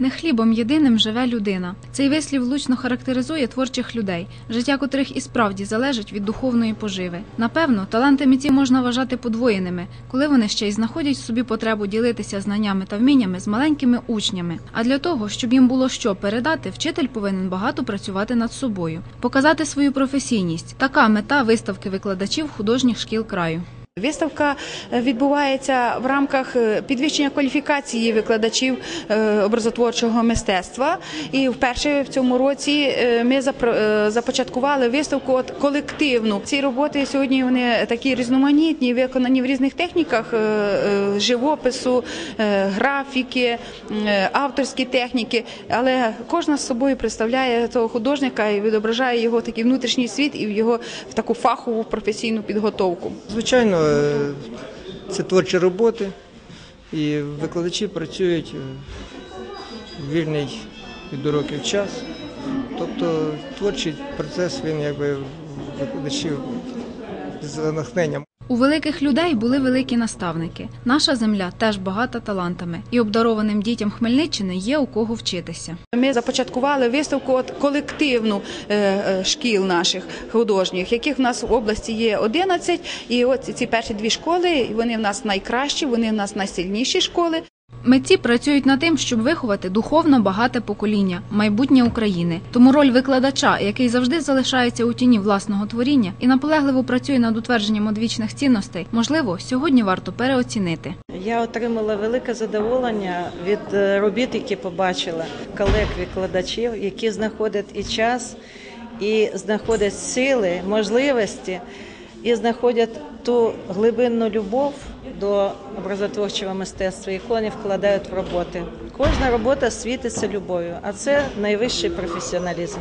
Не хлібом єдиним живе людина. Цей вислів влучно характеризує творчих людей, життя котрих і справді залежить від духовної поживи. Напевно, таланти митців можна вважати подвоєними, коли вони ще й знаходять собі потребу ділитися знаннями та вміннями з маленькими учнями. А для того, щоб їм було що передати, вчитель повинен багато працювати над собою, показати свою професійність. Така мета виставки викладачів художніх шкіл краю. Виставка е, відбувається в рамках е, підвищення кваліфікації викладачів е, образотворчого мистецтва. І вперше в цьому році ми започаткували виставку от колективну. Ці роботи сьогодні вони такі різноманітні, виконані в різних техніках живопису, графіки, авторські техніки. Але кожна з собою представляє того художника і відображає його такий внутрішній світ і його в таку фахову професійну підготовку. Звичайно, це творчі роботи, і викладачі працюють е, вільний від уроків час. Тобто творчий процес він якби викладачів з натхненням. У великих людей були великі наставники. Наша земля теж багата талантами, і обдарованим дітям Хмельниччини є у кого вчитися. Ми започаткували виставку от колективну е, е, шкіл наших художніх, яких в нас в області є 11. І от ці перші дві школи вони в нас найкращі, вони в нас найсильніші школи. Митці працюють над тим, щоб виховати духовно багате покоління, майбутнє України. Тому роль викладача, який завжди залишається у тіні власного творіння і наполегливо працює над утвердженням одвічних цінностей, можливо, сьогодні варто переоцінити. Я отримала велике задоволення від е, робіт, які побачила колег-викладачів, які знаходять і час, і знаходять сили, можливості, і знаходять ту глибинну любов до образотворчого мистецтва, яку вони вкладають в роботи. Кожна робота світиться любов'ю, а це найвищий професіоналізм.